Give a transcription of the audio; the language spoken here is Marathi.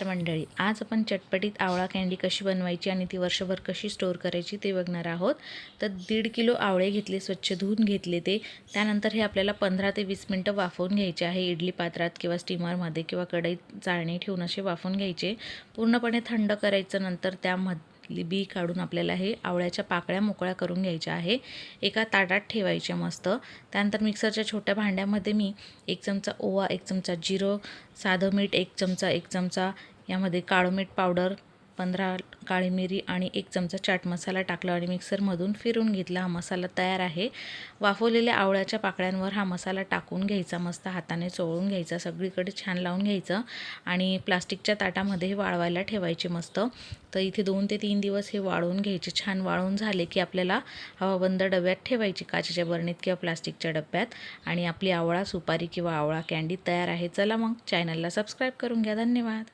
मंडळी आज आपण चटपटीत आवळा कँडी कशी बनवायची आणि ती वर्षभर कशी स्टोअर करायची ते बघणार आहोत. तर दीड किलो आवळे घेतले स्वच्छ धुवून घेतले ते. त्यानंतर हे आपल्याला पंधरा ते वीस मिनटं वाफवून घ्यायचे आहे. इडली पात्रात किंवा स्टीमरमध्ये किंवा कढईत चाळणी ठेवून असे वाफवून घ्यायचे. पूर्णपणे थंड करायचं नंतर त्यामध्ये त्यातली बी काढून आपल्याला हे आवळ्याच्या पाकळ्या मोकळ्या करून घ्यायच्या आहे. एका ताटात ठेवायच्या मस्त. त्यानंतर मिक्सरच्या छोट्या भांड्यामध्ये मी एक चमचा ओवा एक चमचा जिरं साधं मीठ एक चमचा एक चमचा यामध्ये काळं मीठ पावडर पंधरा काळी मिरी आणि एक चमचा चाट मसाला टाकला आणि मिक्सरमधून फिरून घेतला. हा मसाला तयार आहे. वाफवलेल्या आवळ्याच्या पाकळ्यांवर हा मसाला टाकून घ्यायचा. मस्त हाताने चोळून घ्यायचा. सगळीकडे छान लावून घ्यायचं आणि प्लास्टिकच्या ताटामध्ये हे वाळवायला ठेवायचे मस्त. तर इथे दोन ते तीन दिवस हे वाळवून घ्यायचे. छान वाळून झाले की आपल्याला हवाबंद डब्यात ठेवायची. काचेच्या बरणीत किंवा प्लास्टिकच्या डब्यात. आणि आपली आवळा सुपारी किंवा आवळा कँडी तयार आहे. चला मग. चॅनलला सबस्क्राईब करून घ्या. धन्यवाद.